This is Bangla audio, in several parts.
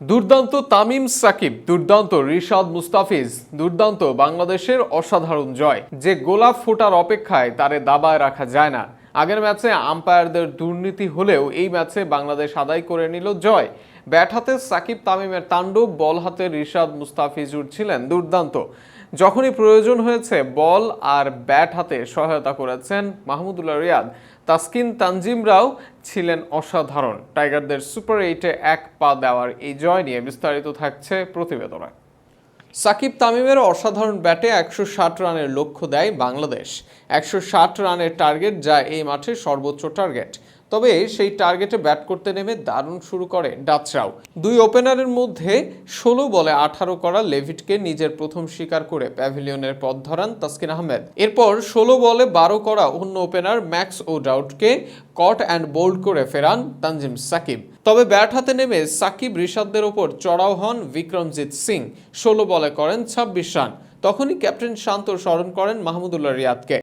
দুর্দান্ত তামিম সাকিব, দুর্দান্ত রিশাদ মুস্তাফিজ, দুর্দান্ত বাংলাদেশের অসাধারণ জয়। যে গোলাপ ফোটার অপেক্ষায় তারে দাবায় রাখা যায় না। আগের ম্যাচে আম্পায়ারদের দুর্নীতি হলেও এই ম্যাচে বাংলাদেশ আদায় করে নিল জয়। ব্যাট হাতে সাকিব তামিমের তাণ্ডব, বল হাতে রিশাদ মুস্তাফিজুর ছিলেন দুর্দান্ত। যখনই প্রয়োজন হয়েছে বল আর ব্যাট হাতে সহায়তা করেছেন মাহমুদুল্লাহ রিয়াদ। তাসকিন তানজিমরাও ছিলেন অসাধারণ। টাইগারদের সুপার এইটে এক পা দেওয়ার এই জয় নিয়ে বিস্তারিত থাকছে প্রতিবেদনে সাকিব তামিমের অসাধারণ ব্যাটে একশো ষাট রানের লক্ষ্য দেয় বাংলাদেশ। একশো ষাট রানের টার্গেট যা এই মাঠে সর্বোচ্চ টার্গেট। তবে সেই টার্গেটে ব্যাট করতে নেমে দারুণ শুরু করে ডাচরাও। দুই ওপেনারের মধ্যে ষোলো বলে আঠারো করা লেভিটকে নিজের প্রথম শিকার করে প্যাভিলিয়নের পথ ধরান তাসকিন আহমেদ। এরপর ষোলো বলে বারো করা অন্য ওপেনার ম্যাক্স ও ডাউটকে কট অ্যান্ড বোল্ড করে ফেরান তানজিম সাকিব। তবে ব্যাট হাতে নেমে সাকিব, রিশাদদের ওপর চড়াও হন বিক্রমজিৎ সিং। ষোলো বলে করেন ছাব্বিশ রান। তখনই ক্যাপ্টেন শান্ত স্মরণ করেন মাহমুদুল্লাহ রিয়াদকে।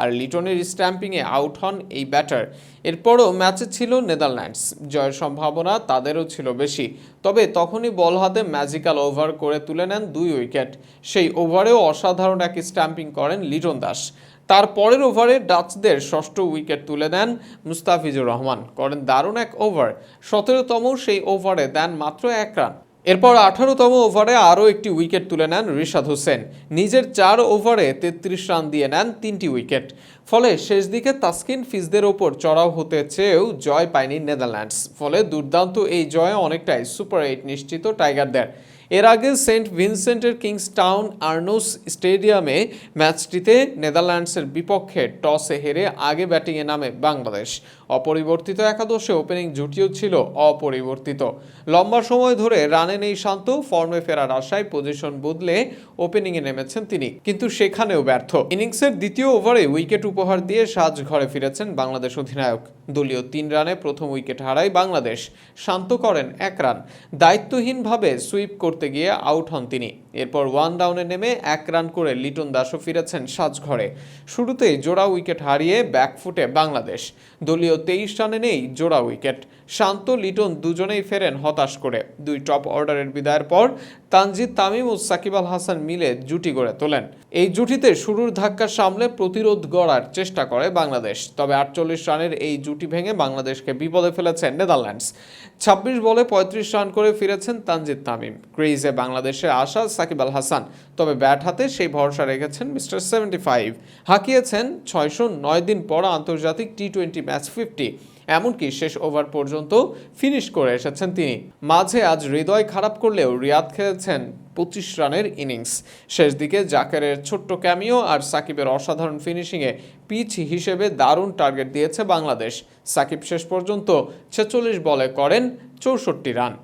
আর লিটনের স্ট্যাম্পিংয়ে আউট হন এই ব্যাটার। এরপরও ম্যাচে ছিল নেদারল্যান্ডস। জয়ের সম্ভাবনা তাদেরও ছিল বেশি। তবে তখনই বল হাতে ম্যাজিক্যাল ওভার করে তুলে নেন দুই উইকেট। সেই ওভারেও অসাধারণ এক স্ট্যাম্পিং করেন লিটন দাস। তার পরের ওভারে ডাচদের ষষ্ঠ উইকেট তুলে দেন মুস্তাফিজুর রহমান। করেন দারুণ এক ওভার। সতেরোতম সেই ওভারে দেন মাত্র এক রান। এরপর আঠারোতম ওভারে আরও একটি উইকেট তুলে নেন রিশাদ হোসেন। নিজের চার ওভারে তেত্রিশ রান দিয়ে নেন তিনটি উইকেট। ফলে শেষ দিকে তাসকিন ফিজদের ওপর চড়াও হতে চেয়েও জয় পায়নি নেদারল্যান্ডস। ফলে দুর্দান্ত এই জয়ে অনেকটাই সুপার এইট নিশ্চিত টাইগারদের। এর আগে সেন্ট ভিনসেন্টের কিংস টাউন আর্নোস স্টেডিয়ামে ম্যাচটিতে নেদারল্যান্ডসের বিপক্ষে টসে হেরে আগে ব্যাটিংয়ে নামে বাংলাদেশ। অপরিবর্তিত একাদশে ওপেনিং জুটিও ছিল অপরিবর্তিত। লম্বা সময় ধরে রানে নেই শান্ত, ফর্মে ফেরার আশায় পজিশন বদলে ওপেনিংয়ে নেমেছেন তিনি, কিন্তু সেখানেও ব্যর্থ। ইনিংসের দ্বিতীয় ওভারে উইকেট উপহার দিয়ে সাজ ঘরে ফিরেছেন বাংলাদেশ অধিনায়ক। দলীয় তিন রানে প্রথম উইকেট হারায় বাংলাদেশ, শান্ত করেন এক রান। দায়িত্বহীনভাবে সুইপ করতে গিয়ে আউট হন তিনি। এরপর ওয়ান ডাউনে নেমে এক রান করে লিটন দাসও ফিরেছেন সাজঘরে। শুরুতেই জোড়া উইকেট হারিয়ে ব্যাকফুটে বাংলাদেশ। দলীয় তেইশ রানে নেই জোড়া উইকেট। শান্ত লিটন দুজনেই ফেরেন হতাশ করে। দুই টপ অর্ডারের বিদায়ের পর তানজিদ তামিম ও সাকিব আল হাসান মিলে জুটি গড়ে তোলেন। এই জুটিতে শুরুর ধাক্কা সামলে প্রতিরোধ গড়ার চেষ্টা করে বাংলাদেশ। তবে আটচল্লিশ রানের এই জুটি ভেঙে বাংলাদেশকে বিপদে ফেলেছেন নেদারল্যান্ডস। ছাব্বিশ বলে পঁয়ত্রিশ রান করে ফিরেছেন তানজিদ তামিম। ক্রিজে বাংলাদেশে আসা সাকিব আল হাসান। তবে ব্যাট হাতে সেই ভরসা রেখেছেন মিস্টার সেভেন্টি ফাইভ। হাঁকিয়েছেন ছয়শো নয় দিন পর আন্তর্জাতিক টি টোয়েন্টি ম্যাচ ফিফটি। এমনকি শেষ ওভার পর্যন্ত ফিনিশ করে এসেছেন তিনি। মাঝে আজ হৃদয় খারাপ করলেও রিয়াদ খেলেছেন পঁচিশ রানের ইনিংস। শেষ দিকে জাকেরের ছোট্ট ক্যামিও আর সাকিবের অসাধারণ ফিনিশিংয়ে পিচ হিসেবে দারুণ টার্গেট দিয়েছে বাংলাদেশ। সাকিব শেষ পর্যন্ত ছেচল্লিশ বলে করেন চৌষট্টি রান।